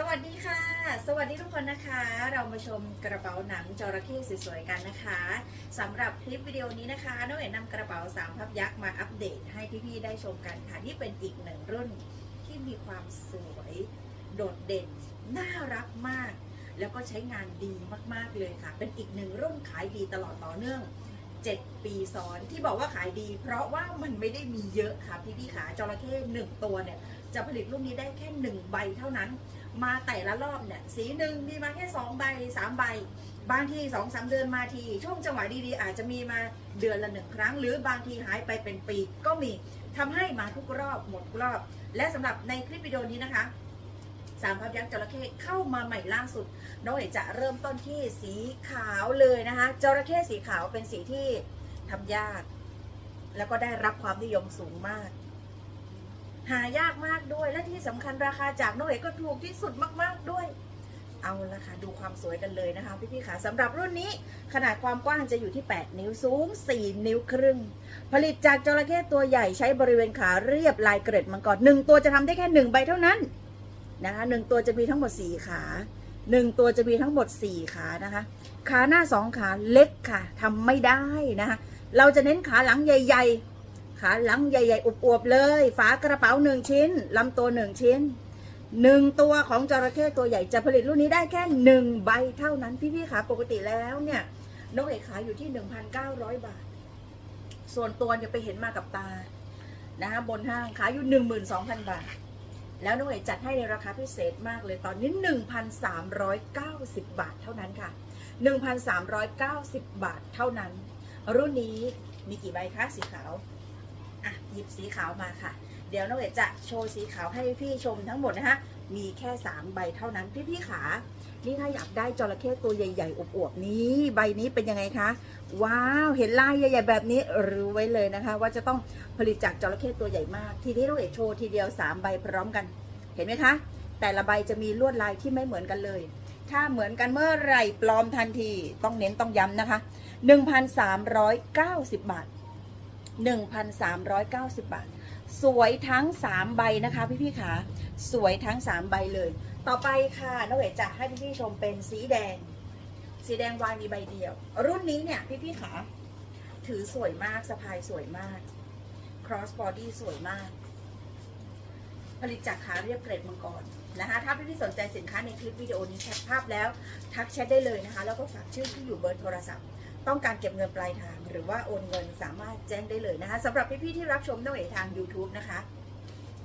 สวัสดีค่ะ สวัสดีทุกคนนะคะ เรามาชมกระเป๋าหนังจระเข้สวยๆกันนะคะสำหรับคลิปวิดีโอนี้นะคะน้องเอ๋นำกระเป๋าสามพับยักษ์มาอัปเดตให้พี่ๆได้ชมกันค่ะนี่เป็นอีกหนึ่งรุ่นที่มีความสวย โดดเด่น น่ารักมาก แล้วก็ใช้งานดีมากๆเลยค่ะ เป็นอีกหนึ่งรุ่นขายดีตลอดต่อเนื่อง 7 ปีซ้อนที่บอกว่าขายดี เพราะว่ามันไม่ได้มีเยอะค่ะพี่ๆขาจระเข้หนึ่งตัวเนี่ยจะผลิตรุ่นนี้ได้แค่หนึ่งใบเท่านั้น มาแต่ละรอบเนี่ยสีหนึ่งมีมาแค่สองใบสามใบบางทีสองสามเดือนมาทีช่วงจังหวะดีๆ อาจจะมีมาเดือนละหนึ่งครั้ง หรือบางทีหายไปเป็นปีก็มีทำให้มาทุกรอบหมดกรอบ และสำหรับในคลิปวิดีโอนี้นะคะสามพับยักษ์จระเข้เข้ามาใหม่ล่าสุดน้องเอ๋จะเริ่มต้นที่สีขาวเลยนะคะจระเข้สีขาวเป็นสีที่ทำยาก แล้วก็ได้รับความนิยมสูงมาก หายากมากด้วย และที่สำคัญราคาจากนอเอ๋ก็ถูกที่สุดมากๆด้วย เอาละค่ะดูความสวยกันเลยนะคะพี่ๆค่ะสำหรับรุ่นนี้ขนาดความกว้างจะอยู่ที่ 8 นิ้วสูง 4 นิ้วครึ่ง ผลิตจากจระเข้ตัวใหญ่ใช้บริเวณขาเรียบลายเกร็ดมังกรหนึ่งตัวจะทำได้แค่หนึ่งใบเท่านั้นนะคะหนึ่งตัวจะมีทั้งหมด 4 ขาหนึ่งตัวจะมีทั้งหมด 4 ขานะคะ ขาหน้าสองขาเล็กค่ะทำไม่ได้นะคะ เราจะเน้นขาหลังใหญ่ ๆ ขาหลังใหญ่ๆอวบๆเลย ฝากระเป๋าหนึ่งชิ้นลำตัวหนึ่งชิ้นหนึ่งตัวของจระเข้ตัวใหญ่จะผลิตรุ่นนี้ได้แค่หนึ่งใบเท่านั้นพี่ๆขาปกติแล้วเนี่ยนกเอกขายอยู่ที่1,900บาท ส่วนตัวเนี่ยไปเห็นมากับตานะคะบนห้างขายอยู่12,000บาท แล้วน้องเอกจัดให้ในราคาพิเศษมากเลยตอนนี้1,390บบาทเท่านั้นค่ะ1,390บบาทเท่านั้น รุ่นนี้มีกี่ใบคะสีขาว หยิบสีขาวมาค่ะ เดี๋ยวน้องเอ๋จะโชว์สีขาวให้พี่ชมทั้งหมดนะคะ มีแค่ 3 ใบเท่านั้นพี่พี่ๆขานี่ถ้าอยากได้จระเข้ตัวใหญ่ๆอวบๆนี้ ใบนี้เป็นยังไงคะ ว้าวเห็นลายใหญ่ๆแบบนี้รู้ไว้เลยนะคะ ว่าจะต้องผลิตจากจระเข้ตัวใหญ่มาก ทีนี้น้องเอ๋โชว์ทีเดียว 3 ใบพร้อมกัน เห็นไหมคะ แต่ละใบจะมีลวดลายที่ไม่เหมือนกันเลยถ้าเหมือนกันเมื่อไหร่ปลอมทันที ต้องเน้นต้องย้ำนะคะ 1,390 บาท 1,390 บาท สวยทั้ง 3 ใบนะคะพี่พี่ๆขาสวยทั้ง 3 ใบเลย ต่อไปค่ะน้องเอ๋จะให้พี่พี่ๆชมเป็นสีแดง สีแดงวายมีใบเดียว รุ่นนี้เนี่ยพี่พี่ๆขาถือสวยมากสะพายสวยมาก cross body สวยมาก ผลิตจากขาเรียบเกรดมังกรนะคะถ้าพี่พี่ๆสนใจสินค้าในคลิปวิดีโอนี้แคปภาพแล้ว ทักแชทได้เลยนะคะ แล้วก็ฝากชื่อที่อยู่เบอร์โทรศัพท์ ต้องการเก็บเงินปลายทาง หรือว่าโอนเงินสามารถแจ้งได้เลยนะคะสำหรับพี่ๆที่รับชมน้องเอ๋ทาง YouTube นะคะ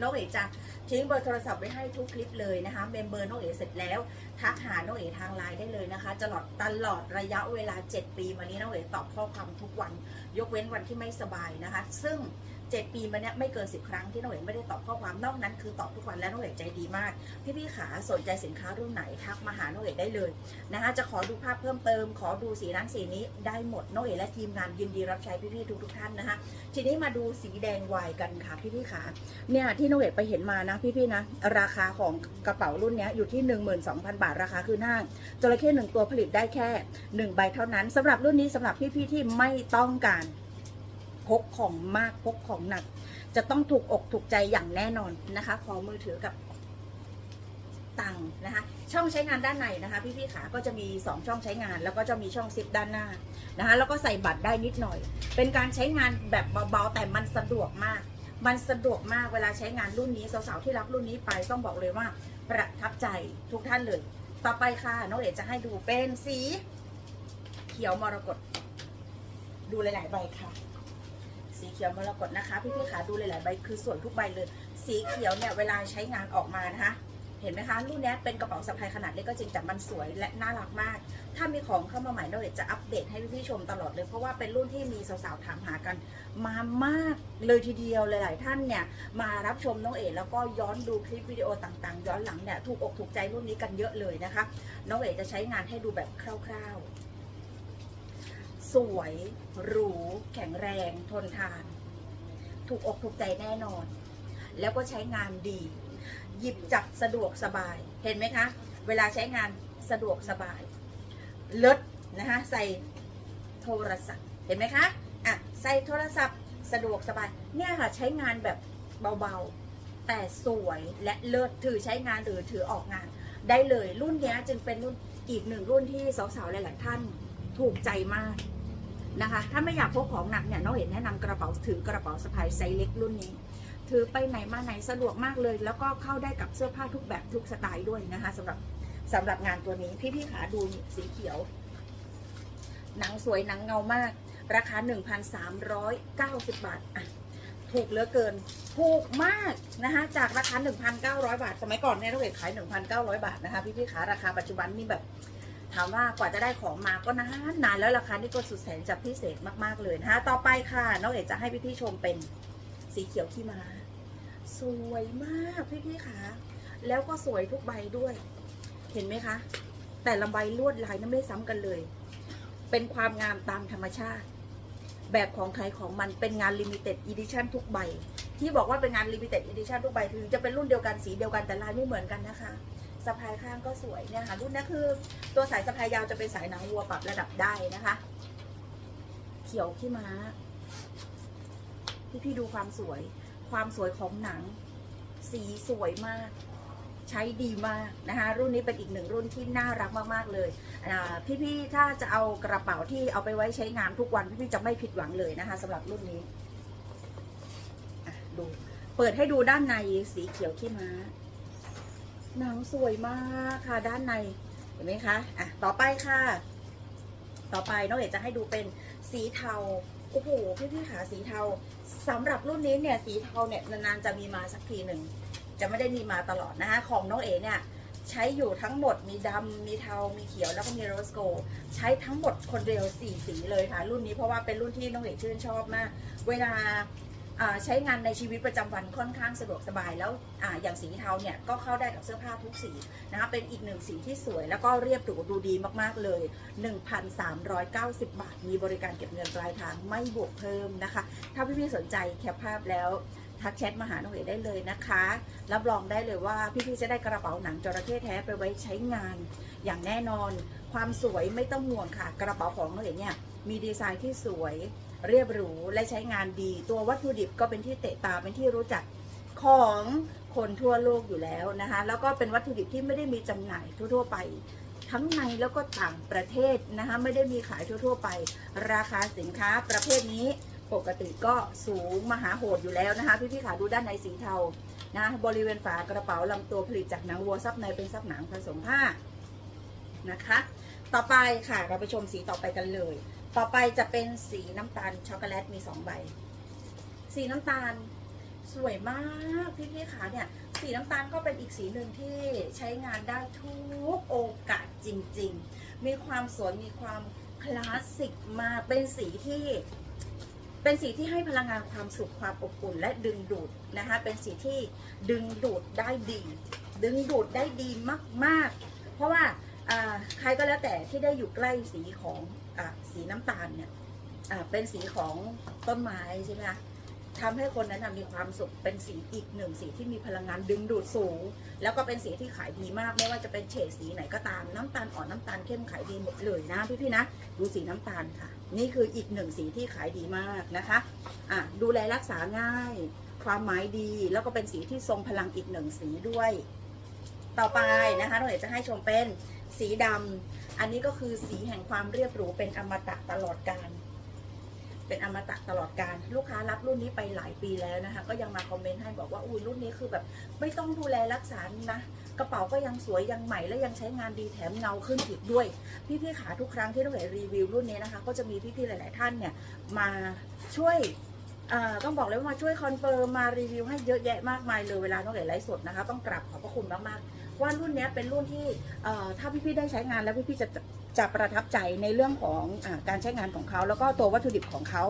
น้องเอ๋จะทิ้งเบอร์โทรศัพท์ไว้ให้ทุกคลิปเลยนะคะเมมเบอร์น้องเอ๋เสร็จแล้ว ทักหาน้องเอ๋ทางไลน์ได้เลยนะคะตลอดตลอดระยะเวลา 7 ปีมานี้น้องเอ๋ตอบข้อความทุกวัน ยกเว้นวันที่ไม่สบายนะคะ ซึ่ง 7ปีมาเนี้ยไม่เกิน10ครั้งที่น้องเอ๋ไม่ได้ตอบข้อความนอกนั้นคือตอบทุกวันและน้องเอ๋ใจดีมาก พี่ๆขาสนใจสินค้ารุ่นไหนทักมาหาน้องเอ๋ได้เลยนะคะจะขอดูภาพเพิ่มเติม ขอดูสีนั้นสีนี้ได้หมดน้องเอ๋และทีมงานยินดีรับใช้พี่ๆทุกๆท่านนะคะทีนี้มาดูสีแดงวายกันค่ะพี่ๆขาเนี่ยที่น้องเอ๋ไปเห็นมานะพี่ๆนะราคาของกระเป๋ารุ่นนี้อยู่ที่ 12,000 บาทราคาคือหน้าจระเข้หนึ่งตัวผลิตได้แค่1ใบเท่านั้นสำหรับรุ่นนี้สำหรับพี่ๆที่ไม่ต้องการ พกของมากพกของหนัก จะต้องถูกอกถูกใจอย่างแน่นอนนะคะ ขอมือถือกับตังค์นะคะ ช่องใช้งานด้านในนะคะ พี่ๆขาก็จะมี 2 ช่องใช้งาน แล้วก็จะมีช่องซิปด้านหน้านะคะ แล้วก็ใส่บัตรได้นิดหน่อย เป็นการใช้งานแบบเบาๆแต่มันสะดวกมากมันสะดวกมากเวลาใช้งานรุ่นนี้สาวๆที่รับรุ่นนี้ไปต้องบอกเลยว่า ประทับใจทุกท่านเลย ต่อไปค่ะน้องเอ๋จะให้ดูเป็นสี เขียวมรกตดูหลายๆใบค่ะ สีเขียวมรกตนะคะ พี่ๆขาดูหลายๆใบคือสวยทุกใบเลย สีเขียวเนี่ยเวลาใช้งานออกมานะคะ เห็นไหมคะรุ่นนี้เป็นกระเป๋าสะพายขนาดเล็กก็จริงแต่มันสวยและน่ารักมาก ถ้ามีของเข้ามาใหม่เราจะอัปเดตให้พี่ๆชมตลอดเลย เพราะว่าเป็นรุ่นที่มีสาวๆถามหากัน มามากเลยทีเดียวหลาย ๆ ท่านเนี่ยมารับชมน้องเอ๋แล้วก็ย้อนดูคลิปวิดีโอต่างๆ ย้อนหลังเนี่ยถูกอกถูกใจรุ่นนี้กันเยอะเลยนะคะ น้องเอ๋จะใช้งานให้ดูแบบคร่าว ๆ สวย หรู แข็งแรง ทนทาน ถูกอกถูกใจแน่นอน แล้วก็ใช้งานดี หยิบจับสะดวกสบาย เห็นไหมคะ เวลาใช้งานสะดวกสบาย เลิศนะคะใส่โทรศัพท์ เห็นไหมคะ อะ ใส่โทรศัพท์ สะดวกสบาย เนี่ยค่ะ ใช้งานแบบเบาๆ แต่สวยและเลิศ ถือใช้งานหรือถือออกงาน ได้เลย รุ่นนี้จึงเป็นรุ่นอีกหนึ่งรุ่นที่สาวๆ หลายๆท่านถูกใจมาก นะคะ ถ้าไม่อยากพกของหนักเนี่ยน้องเห็นแนะนำกระเป๋าถือกระเป๋าสะพายไซส์เล็กรุ่นนี้ ถือไปไหนมาไหนสะดวกมากเลย แล้วก็เข้าได้กับเสื้อผ้าทุกแบบทุกสไตล์ด้วยนะคะสำหรับสำหรับงานตัวนี้พี่ๆขาดูสีเขียว หนังสวยหนังเงามาก ราคา 1,390 บาทอะถูกเหลือเกิน ถูกมากนะคะจากราคา 1,900 บาท สมัยก่อนเนี่ยเราเห็นขาย 1,900 บาทนะคะพี่ๆขาราคาปัจจุบันนี่แบบ ถามว่ากว่าจะได้ของมาก็นานนานแล้วราคานี่ก็สุดแสนจะพิเศษมากๆเลยนะคะต่อไปค่ะน้องเอกจะให้พี่ๆชมเป็นสีเขียวขี้ม้าสวยมากพี่ๆขาแล้วก็สวยทุกใบด้วย เห็นไหมคะ แต่ละใบลวดลายนั้นไม่ซ้ำกันเลย เป็นความงามตามธรรมชาติ แบบของใครของมันเป็นงานลิมิเต็ดอีดิชั่นทุกใบ ที่บอกว่าเป็นงานลิมิเต็ดอีดิชั่นทุกใบคือจะเป็นรุ่นเดียวกันสีเดียวกันแต่ลายไม่เหมือนกันนะคะ สะพายข้างก็สวยเนี่ยค่ะรุ่นนี้คือตัวสายสะพายยาวจะเป็นสายหนังวัวปรับระดับได้นะคะ เขียวขี้ม้าพี่พี่ดูความสวย ความสวยของหนัง สีสวยมาก ใช้ดีมากนะคะ รุ่นนี้เป็นอีกหนึ่งรุ่นที่น่ารักมากๆเลยอ่าพี่ถ้าจะเอากระเป๋าที่เอาไปไว้ใช้งานทุกวันพี่ๆจะไม่ผิดหวังเลยนะคะสำหรับรุ่นนี้อะดูเปิดให้ดูด้านในสีเขียวขี้ม้า หนังสวยมากค่ะด้านในเห็นไหมคะอะต่อไปค่ะ ต่อไปน้องเอกจะให้ดูเป็นสีเทาโอ้โหพี่พี่ขาสีเทาสำหรับรุ่นนี้เนี่ยสีเทาเนี่ยนานๆจะมีมาสักทีหนึ่งจะไม่ได้มีมาตลอดนะคะของน้องเอ๋เนี่ยใช้อยู่ทั้งหมดมีดำมีเทา มีเขียวแล้วก็มีโรสโก ใช้ทั้งหมดคนเดียวสี่สีเลยค่ะ รุ่นนี้เพราะว่าเป็นรุ่นที่น้องเอกชื่นชอบมาก เวลา ใช้งานในชีวิตประจำวันค่อนข้างสะดวกสบายแล้วออย่างสีเทาเนี่ยก็เข้าได้กับเสื้อผ้าทุกสีนะคะเป็นอีกหนึ่งสีที่สวย แล้วก็เรียบหรูดูดีมากๆเลย 1,390 บาท มีบริการเก็บเงินปลายทางไม่บวกเพิ่มนะคะ ถ้าพี่ๆสนใจแคปภาพแล้วทักแชทมาหาน้องเอ๋ได้เลยนะคะ รับรองได้เลยว่าพี่ๆจะได้กระเป๋าหนังจระเข้แท้ไปไว้ใช้งาน อย่างแน่นอน ความสวยไม่ต้องห่วงค่ะ กระเป๋าของน้องเอ๋เนี่ยมีดีไซน์ที่สวย เรียบหรูและใช้งานดี ตัววัตถุดิบก็เป็นที่เตะตาเป็นที่รู้จักของคนทั่วโลกอยู่แล้วนะคะแล้วก็เป็นวัตถุดิบที่ไม่ได้มีจำหน่ายทั่วๆไป ทั้งในแล้วก็ต่างประเทศนะคะไม่ได้มีขายทั่ว ๆ ไป ราคาสินค้าประเภทนี้ปกติก็สูงมหาโหดอยู่แล้วนะคะพี่ๆขาดูด้านในสีเทานะบริเวณฝากระเป๋าลำตัวผลิตจากหนังวัวซับในเป็นซับหนังผสมผ้านะคะ ต่อไปค่ะเราไปชมสีต่อไปกันเลย ต่อไปจะเป็นสีน้ำตาลช็อกโกแลตมีสองใบ สีน้ำตาลสวยมากพี่พี่ๆขาเนี่ย สีน้ำตาลก็เป็นอีกสีหนึ่งที่ใช้งานได้ทุกโอกาสจริง ๆ มีความสวยมีความคลาสสิกมากเป็นสีที่ เป็นสีที่ให้พลังงานความสุขความอบอุ่นและดึงดูดนะคะ เป็นสีที่ดึงดูดได้ดี ดึงดูดได้ดีมาก ๆ เพราะว่าใครก็แล้วแต่ที่ได้อยู่ใกล้สีของ สีน้ำตาลเนี่ยเป็นสีของต้นไม้ใช่ไหมคะทำให้คนนั้นมีความสุขเป็นสีอีกหนึ่งสีที่มีพลังงานดึงดูดสูง แล้วก็เป็นสีที่ขายดีมาก ไม่ว่าจะเป็นเฉดสีไหนก็ตามน้ำตาลอ่อนน้ำตาลเข้มขายดีหมดเลยนะพี่ๆนะดูสีน้ำตาลค่ะ นี่คืออีกหนึ่งสีที่ขายดีมากนะคะอะดูแลรักษาง่าย ความหมายดี แล้วก็เป็นสีที่ทรงพลังอีกหนึ่งสีด้วย ต่อไปนะคะเราอยากจะให้ชมเป็น สีดำอันนี้ก็คือสีแห่งความเรียบหรูเป็นอมตะตลอดกาลเป็นอมตะตลอดการ ลูกค้ารับรุ่นนี้ไปหลายปีแล้วนะคะ ก็ยังมาคอมเมนต์ให้บอกว่าอุ้ยรุ่นนี้คือแบบ ไม่ต้องดูแลรักษานะ กระเป๋าก็ยังสวยยังใหม่และยังใช้งานดีแถมเงาขึ้นอีกด้วย พี่ๆขาทุกครั้งที่เราเห็นรีวิวรุ่นนี้นะคะ ก็จะมีพี่ๆหลาย ๆ ท่านเนี่ยมาช่วยต้องบอกเลยว่ามาช่วยคอนเฟิร์มมารีวิวให้เยอะแยะมากมายเลยเวลาน้องเอ๋ไลฟ์สดนะคะ ต้องกราบขอบพระคุณมากๆ ว่ารุ่นนี้เป็นรุ่นที่ถ้าพี่ๆได้ใช้งานแล้วพี่ๆจะจะประทับใจในเรื่องของอการใช้งานของเขา แล้วก็ตัววัตถุดิบของเขา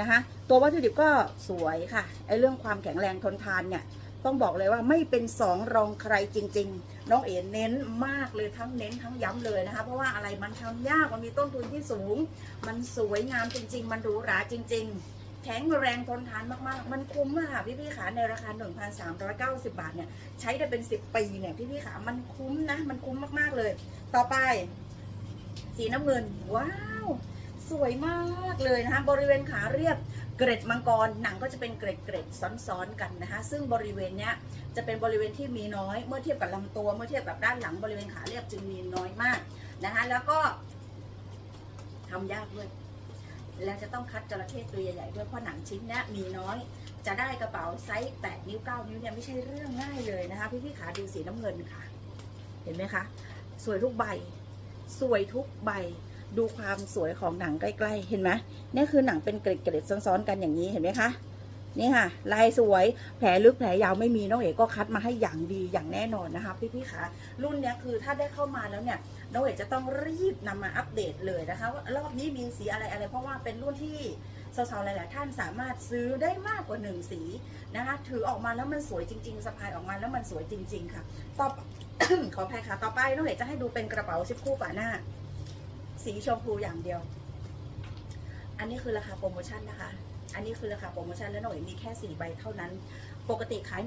นะคะตัววัตถุดิบก็สวยค่ะไอเรื่องความแข็งแรงทนทานเนี่ยต้องบอกเลยว่าไม่เป็นสองรองใครจริง ๆ น้องเอ๋เน้นมากเลยทั้งเน้นทั้งย้ำเลยนะคะ เพราะว่าอะไรมันทำยากมันมีต้นทุนที่สูง มันสวยงามจริง ๆ มันหรูหราจริง ๆ แข็งแรงทนทานมากๆ มันคุ้มอะค่ะพี่ๆขาในราคา 1,390 บาทเนี่ยใช้ได้เป็น 10 ปีเนี่ยพี่ๆขามันคุ้มนะ มันคุ้มมากๆเลย ต่อไป สีน้ำเงิน ว้าว สวยมากเลยนะคะบริเวณขาเรียบเกร็ดมังกรหนังก็จะเป็นเกร็ดเกร็ดซ้อนๆกันนะคะซึ่งบริเวณเนี้ยจะเป็นบริเวณที่มีน้อย เมื่อเทียบกับลำตัว เมื่อเทียบกับด้านหลังบริเวณขาเรียบจึงมีน้อยมากนะคะแล้วก็ทำยากด้วย แล้วจะต้องคัดจระเข้ตัวใหญ่ๆด้วยเพราะหนังชิ้นนี้มีน้อย จะได้กระเป๋าไซส์ 8 นิ้ว 9 นิ้วเนี่ยไม่ใช่เรื่องง่ายเลยนะคะ พี่ๆขาดูสีน้ำเงินค่ะ เห็นไหมคะ สวยทุกใบ สวยทุกใบ ดูความสวยของหนังใกล้ๆ เห็นไหมนี่คือหนังเป็นเกล็ดๆซ้อนๆกันอย่างนี้เห็นไหมคะนี่ค่ะลายสวยแผลลึกแผลยาวไม่มีน้องเอ๋ก็คัดมาให้อย่างดีอย่างแน่นอนนะคะพี่ๆขารุ่นเนี้ยคือถ้าได้เข้ามาแล้วเนี่ย น้องเอ๋จะต้องรีบนำมาอัปเดตเลยนะคะว่ารอบนี้มีสีอะไรอะไร เพราะว่าเป็นรุ่นที่สาวๆหลายๆท่านสามารถซื้อได้มากกว่าหนึ่งสีนะคะถือออกมาแล้วมันสวยจริง ๆสะพายออกมาแล้วมันสวยจริง ๆ ค่ะต่อขออภัยค่ะต่อไปน้องเอ๋จะให้ดูเป็นกระเป๋าซิปคู่ฝาหน้า สีชมพูอย่างเดียว อันนี้คือราคาโปรโมชั่นนะคะ อันนี้คือราคาโปรโมชั่นและหน่อยมีแค่ 4 ใบเท่านั้น ปกติขาย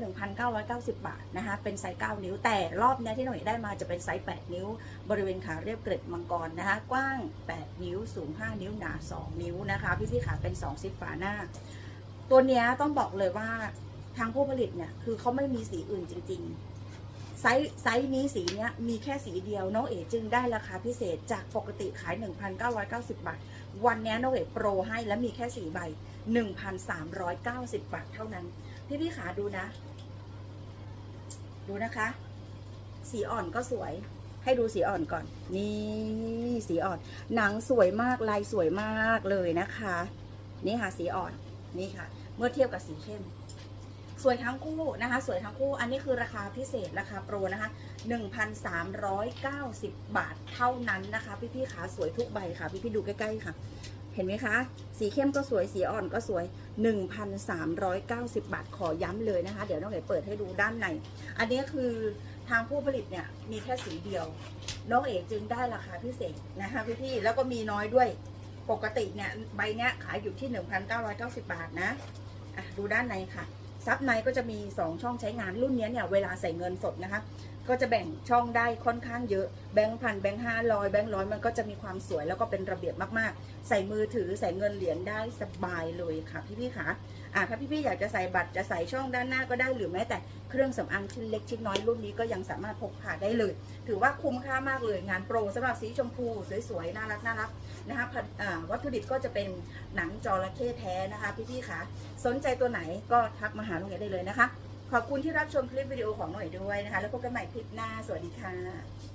1,990 บาทนะคะ เป็นไซส์ 9 นิ้ว แต่รอบนี้ที่หน่อยได้มาจะเป็นไซส์ 8 นิ้ว บริเวณขาเรียบเกร็ดมังกรนะคะ กว้าง 8 นิ้ว สูง 5 นิ้ว หนา 2 นิ้วนะคะ พี่ๆขาเป็น 2 ซิปฝาหน้า ตัวนี้ต้องบอกเลยว่าทางผู้ผลิตเนี่ย คือเขาไม่มีสีอื่นจริง ๆ ไซส์ไซส์นี้สีเนี้ยมีแค่สีเดียว น้องเอ๋จึงได้ราคาพิเศษจากปกติขาย 1,990 บาท วันนี้น้องเอ๋โปรให้และมีแค่สีใบ 1,390 บาทเท่านั้น พี่พี่ขาดูนะ ดูนะคะ สีอ่อนก็สวย ให้ดูสีอ่อนก่อน นี่สีอ่อน หนังสวยมาก ลายสวยมากเลยนะคะ นี่ค่ะสีอ่อน นี่ค่ะ เมื่อเทียบกับสีเข้ม สวยทั้งคู่นะคะ สวยทั้งคู่ อันนี้คือราคาพิเศษ ราคาโปรนะคะ 1,390 บาทเท่านั้นนะคะ พี่ๆขาสวยทุกใบค่ะ พี่ๆดูใกล้ๆค่ะ เห็นไหมคะ สีเข้มก็สวย สีอ่อนก็สวย 1,390 บาท ขอย้ำเลยนะคะ เดี๋ยวน้องเอ๋เปิดให้ดูด้านใน อันนี้คือทางผู้ผลิตเนี่ยมีแค่สีเดียว น้องเอ๋จึงได้ราคาพิเศษนะคะพี่ๆแล้วก็มีน้อยด้วย ปกติเนี่ยใบเนี้ยขายอยู่ที่ 1,990 บาทนะ อะดูด้านในค่ะ ซับในก็จะมี 2 ช่องใช้งานรุ่นนี้เนี่ยเวลาใส่เงินสดนะคะ ก็จะแบ่งช่องได้ค่อนข้างเยอะแบงค์พันแบงค์ห้าร้อยแบงค์ร้อยมันก็จะมีความสวยแล้วก็เป็นระเบียบมากๆ ใส่มือถือใส่เงินเหรียญได้สบายเลยค่ะพี่ๆค่ะอะถ้าพี่ๆอยากจะใส่บัตรจะใส่ช่องด้านหน้าก็ได้หรือแม้แต่เครื่องสำอางชิ้นเล็กชิ้นน้อยรุ่นนี้ก็ยังสามารถพกพาได้เลย ถือว่าคุ้มค่ามากเลยงานโปรสำหรับสีชมพูสวยๆน่ารักน่ารัก นะคะวัตถุดิบก็จะเป็นหนังจระเข้แท้นะคะ พี่ๆค่ะสนใจตัวไหนก็ทักมาหาลุงเอ๋ได้เลยนะคะ ขอบคุณที่รับชมคลิปวิดีโอของหน่อยด้วยนะคะ แล้วพบกันใหม่คลิปหน้า สวัสดีค่ะ